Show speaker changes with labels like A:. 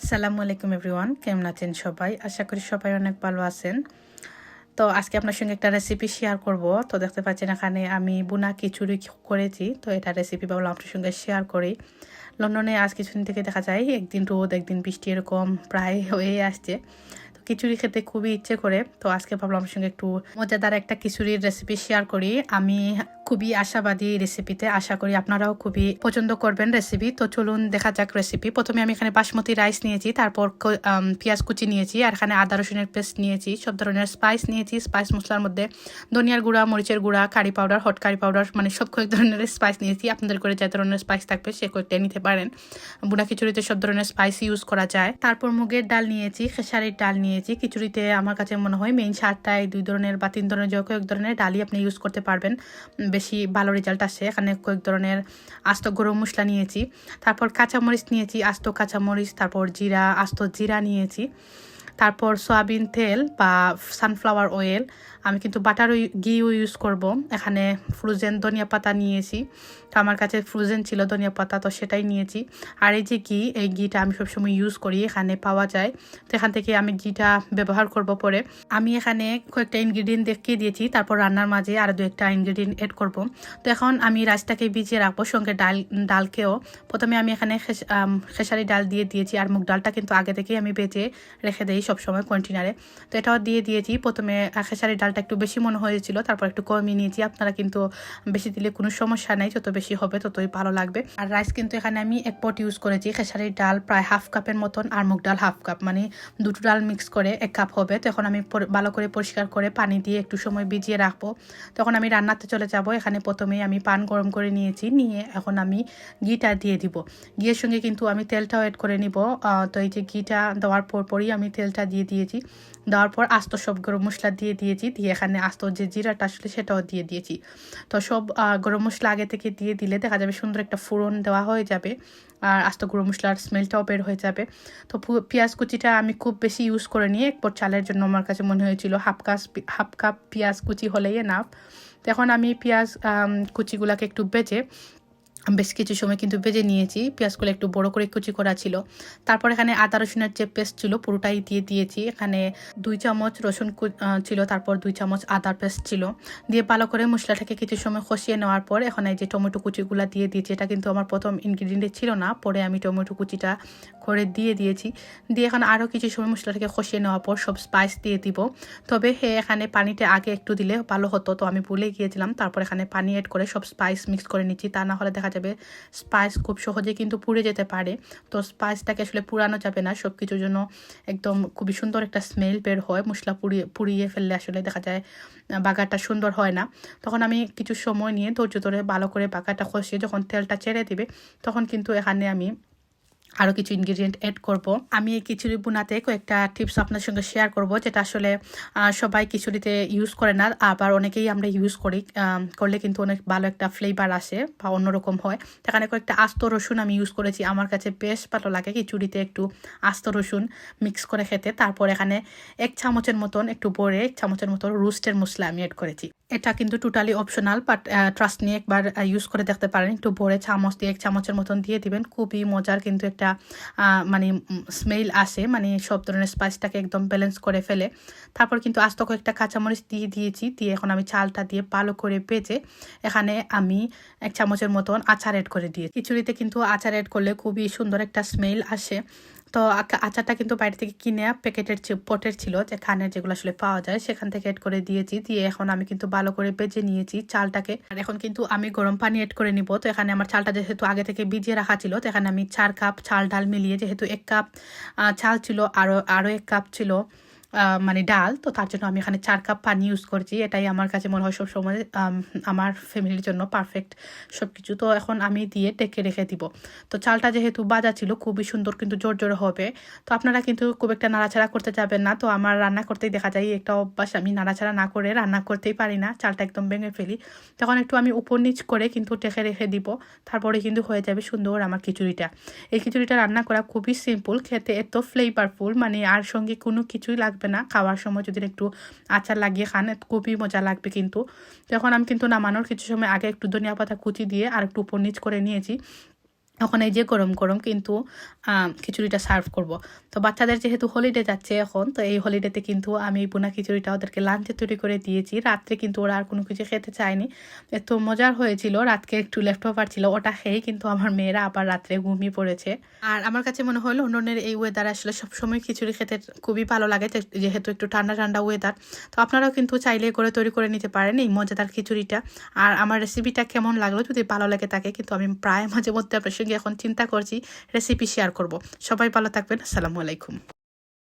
A: আসসালামু আলাইকুম এভরিওয়ান, কেমন আছেন সবাই? আশা করি সবাই অনেক ভালো আছেন। তো আজকে আপনার সঙ্গে একটা রেসিপি শেয়ার করব। তো দেখতে পাচ্ছেন এখানে আমি বুনা খিচুড়ি করেছি। তো এটা রেসিপি ভাবলাম আপনার সঙ্গে শেয়ার করি। লন্ডনে আজ কিছুদিন থেকে দেখা যায়, একদিন রোদ, একদিন বৃষ্টি এরকম প্রায় হয়ে আসছে। খিচুড়ি খেতে খুবই ইচ্ছে করে, তো আজকে ভাবলাম আপনার সঙ্গে একটু মজাদার একটা খিচুড়ির রেসিপি শেয়ার করি। আমি খুবই আশাবাদী রেসিপিতে আশা করি আপনারাও খুবই পছন্দ করবেন রেসিপি তো চলুন দেখা যাক রেসিপি প্রথমে আমি এখানে বাসমতি রাইস নিয়েছি, তারপর পেঁয়াজ কুচি নিয়েছি, আর এখানে আদা, রসুনের পেস্ট নিয়েছি, সব ধরনের স্পাইস নিয়েছি। স্পাইস মশলার মধ্যে ধনিয়ার গুঁড়া, মরিচের গুঁড়া curry powder hot curry powder মানে সব কয়েক ধরনের স্পাইস নিয়েছি। আপনাদের করে যে ধরনের স্পাইস থাকবে সে কয়েকটা নিতে পারেন। বুনা খিচুড়িতে সব ধরনের স্পাইস ইউজ করা যায়। তারপর মুগের ডাল নিয়েছি, খেসারির ডাল নিয়েছি। খিচুড়িতে আমার কাছে মনে হয় মেইন সারটাই দুই ধরনের বা তিন ধরনের যে কয়েক ধরনের ডালি আপনি ইউজ করতে পারবেন। বেশি ভালো রেজাল্ট আসে। এখানে কয়েক ধরনের আস্ত গরম মশলা নিয়েছি। তারপর কাঁচামরিচ নিয়েছি, আস্ত কাঁচামরিচ, তারপর জিরা, আস্ত জিরা নিয়েছি। তারপর সয়াবিন তেল বা সানফ্লাওয়ার অয়েল আমি কিন্তু বাটার ঘিও ইউজ করব। এখানে ফ্রোজেন ধনিয়া পাতা নিয়েছি। তো আমার কাছে ফ্রোজেন ছিল ধনিয়া পাতা, তো সেটাই নিয়েছি। আর এই যে ঘি এই ঘিটা আমি সবসময় ইউজ করি, এখানে পাওয়া যায়। তো এখান থেকে আমি ঘিটা ব্যবহার করব পরে। আমি এখানে কয়েকটা ইনগ্রিডিয়েন্ট দেখিয়ে দিয়েছি, তারপর রান্নার মাঝে আরও দু একটা ইনগ্রিডিয়েন্ট এড করব। তো এখন আমি রাইসটাকে ভিজিয়ে রাখব, সঙ্গে ডাল, ডালকেও। প্রথমে আমি এখানে খেসারি ডাল দিয়ে দিয়েছি, আর মুগ ডালটা কিন্তু আগে থেকেই আমি বেজে রেখে দিই সবসময় কন্টেনারে তো এটাও দিয়ে দিয়েছি, প্রথমে খেসারি খেসারি ডালটা একটু বেশি মনে হয়েছিল, তারপর একটু কমিয়ে নিয়েছি। আপনারা কিন্তু বেশি দিলে কোনো সমস্যা নেই, যত বেশি হবে ততই ভালো লাগবে। আর রাইস কিন্তু এখানে আমি এক পট ইউজ করেছি, খেসারির ডাল প্রায় হাফ কাপের মতন, আর মুগ ডাল হাফ কাপ মানে দুটো ডাল মিক্স করে এক কাপ হবে। তো এখন আমি ভালো করে পরিষ্কার করে পানি দিয়ে একটু সময় ভিজিয়ে রাখব। তখন আমি রান্নাতে চলে যাব, এখানে প্রথমেই আমি পান গরম করে নিয়েছি, নিয়ে এখন আমি ঘিটা দিয়ে দিব। ঘিয়ের সঙ্গে কিন্তু আমি তেলটাও অ্যাড করে নিব। তো এই যে ঘিটা দেওয়ার পর পরই আমি তেলটা দিয়ে দিয়েছি। দেওয়ার পর আস্ত সব গরম মশলা দিয়ে দিয়েছি। দিয়ে এখানে আস্ত যে জিরাটা আসলে সেটাও দিয়ে দিয়েছি। তো সব গরম মশলা আগে থেকে দিয়ে দিলে দেখা যাবে সুন্দর একটা ফোড়ন দেওয়া হয়ে যাবে, আর আস্ত গরম মশলার স্মেলটাও বের হয়ে যাবে। তো পেঁয়াজ কুচিটা আমি খুব বেশি ইউজ করে নিয়ে এক পট চালের জন্য আমার কাছে মনে হয়েছিল হাফ কাপ হাফ কাপ পেঁয়াজ কুচি হলেই এনাফ এখন আমি পেঁয়াজ কুচিগুলাকে একটু বেজে বেশ কিছু সময় কিন্তু ভেজে নিয়েছি। পেঁয়াজগুলো একটু বড় করে কুচি করা ছিল। তারপর এখানে আদা রসুনের যে পেস্ট ছিল, পুরোটাই দিয়ে দিয়েছি। এখানে দুই চামচ রসুন ছিল, তারপর দুই চামচ আদার পেস্ট ছিল। দিয়ে ভালো করে মশলাটাকে কিছু সময় কষিয়ে নেওয়ার পর এখন এই যে টমেটো কুচিগুলো দিয়ে দিয়েছি, এটা কিন্তু আমার প্রথম ইনগ্রিডিয়েন্টে ছিল না। পরে আমি টমেটো কুচিটা করে দিয়ে দিয়েছি। দিয়ে এখন আরও কিছু সময় মশলাটাকে কষিয়ে নেওয়ার পর সব স্পাইস দিয়ে দিব। তবে হে, এখানে পানিটা আগে একটু দিলে ভালো হতো। তো আমি ভুলে গিয়েছিলাম। তারপর এখানে পানি অ্যাড করে সব স্পাইস মিক্স করে নিচ্ছি। তা না হলে দেখা যাবে স্পাইস খুব সহজে কিন্তু পুড়ে যেতে পারে। তো স্পাইসটাকে আসলে পুরানো যাবে না সব কিছুর জন্য একদম খুবই সুন্দর একটা স্মেল বের হয়। মশলা পুড়িয়ে পুড়িয়ে ফেললে আসলে দেখা যায় বাগারটা সুন্দর হয় না। তখন আমি কিছু সময় নিয়ে ধৈর্য ধরে ভালো করে বাগারটা খসিয়ে যখন তেলটা ছেড়ে দিবে, তখন কিন্তু এখানে আমি আরও কিছু ইনগ্রিডিয়েন্ট অ্যাড করব। আমি এই খিচুড়ি বোনাতে কয়েকটা টিপস আপনার সঙ্গে শেয়ার করব, যেটা আসলে সবাই খিচুড়িতে ইউজ করে না, আবার অনেকেই আমরা ইউজ করি করলে কিন্তু অনেক ভালো একটা ফ্লেভার আসে বা অন্যরকম হয়। এখানে কয়েকটা আস্ত রসুন আমি ইউজ করেছি, আমার কাছে বেশ ভালো লাগে খিচুড়িতে একটু আস্ত রসুন মিক্স করে খেতে। তারপর এখানে এক চামচের মতন একটু বড়ে, এক চামচের মতন রোস্টের মশলা আমি অ্যাড করেছি। এটা কিন্তু টোটালি অপশনাল বাট ট্রাস্ট নিয়ে একবার ইউজ করে দেখতে পারেন। একটু ভরে চামচ দিয়ে, এক চামচের মতন দিয়ে দিবেন। খুবই মজার কিন্তু একটা মানে স্মেল আসে। মানে সব ধরনের স্পাইসটাকে একদম ব্যালেন্স করে ফেলে। তারপর কিন্তু আস্ত কয়েকটা কাঁচামরিচ দিয়ে দিয়েছি। দিয়ে এখন আমি চালটা দিয়ে ভালো করে বেজে এখানে আমি এক চামচের মতন আচার অ্যাড করে দিয়েছি। খিচুড়িতে কিন্তু আচার অ্যাড করলে খুবই সুন্দর একটা স্মেল আসে। তো আচারটা কিন্তু বাইরে থেকে কিনে প্যাকেটের পটের ছিল, যে খানের যেগুলো আসলে পাওয়া যায়, সেখান থেকে এড করে দিয়েছি। দিয়ে এখন আমি কিন্তু ভালো করে বেজে নিয়েছি চালটাকে। আর এখন কিন্তু আমি গরম পানি এড করে নিব। তো এখানে আমার চালটা যেহেতু আগে থেকে ভিজিয়ে রাখা ছিল, তো এখানে আমি চার কাপ চাল ডাল মিলিয়ে যেহেতু এক কাপ চাল ছিল আরও আরও এক কাপ ছিল। মানে ডাল, তো তার জন্য আমি এখানে চার কাপ পানি ইউজ করছি। এটাই আমার কাছে মনে হয় সব সময় আমার ফ্যামিলির জন্য পারফেক্ট সব কিছু তো এখন আমি দিয়ে ডেকে রেখে দিব। তো চালটা যেহেতু বাজা ছিল, খুবই সুন্দর কিন্তু জোর জোরে হবে। তো আপনারা কিন্তু খুব একটা নাড়াচাড়া করতে যাবেন না। তো আমার রান্না করতেই দেখা যায়, একটা অভ্যাস, আমি নাড়াচাড়া না করে রান্না করতেই পারি না। চালটা একদম ভেঙে ফেলি। তখন একটু আমি উপর নিচ করে কিন্তু টেকে রেখে দিব। তারপরে কিন্তু হয়ে যাবে সুন্দর আমার খিচুড়িটা। এই খিচুড়িটা রান্না করা খুবই সিম্পল খেতে এত ফ্লেভারফুল মানে আর সঙ্গে কোনো কিছুই লাগবে না। খাওয়ার সময় যদি একটু আচার লাগিয়ে খান, খুবই মজা লাগবে কিন্তু। তখন আমি কিন্তু নামানোর কিছু সময় আগে একটু ধনিয়া পাতা কুচি দিয়ে আর একটু উপর নিচ করে নিয়েছি। এখন এই যে গরম গরম কিন্তু খিচুড়িটা সার্ভ করব। তো বাচ্চাদের যেহেতু হলিডে যাচ্ছে এখন, তো এই হলিডেতে কিন্তু আমি এই বোনা খিচুড়িটা ওদেরকে লাঞ্চে তৈরি করে দিয়েছি। রাত্রে কিন্তু ওরা আর কোনো কিছু খেতে চায়নি। এত মজার হয়েছিল, রাতকে একটু লেফট ওভার ছিল, ওটা খেয়েই কিন্তু আমার মেয়েরা আবার রাত্রে ঘুমিয়ে পড়েছে। আর আমার কাছে মনে হয় লন্ডনের এই ওয়েদার আসলে সবসময় খিচুড়ি খেতে খুবই ভালো লাগে যেহেতু একটু ঠান্ডা ঠান্ডা ওয়েদার তো আপনারাও কিন্তু চাইলে করে তৈরি করে নিতে পারেন এই মজাদার খিচুড়িটা। আর আমার রেসিপিটা কেমন লাগল যদি ভালো লাগে থাকে কিন্তু আমি প্রায় মাঝে মধ্যে আপনার সঙ্গে এখন চিন্তা করছি রেসিপি শেয়ার করব। সবাই ভালো থাকবেন আসসালামু আলাইকুম।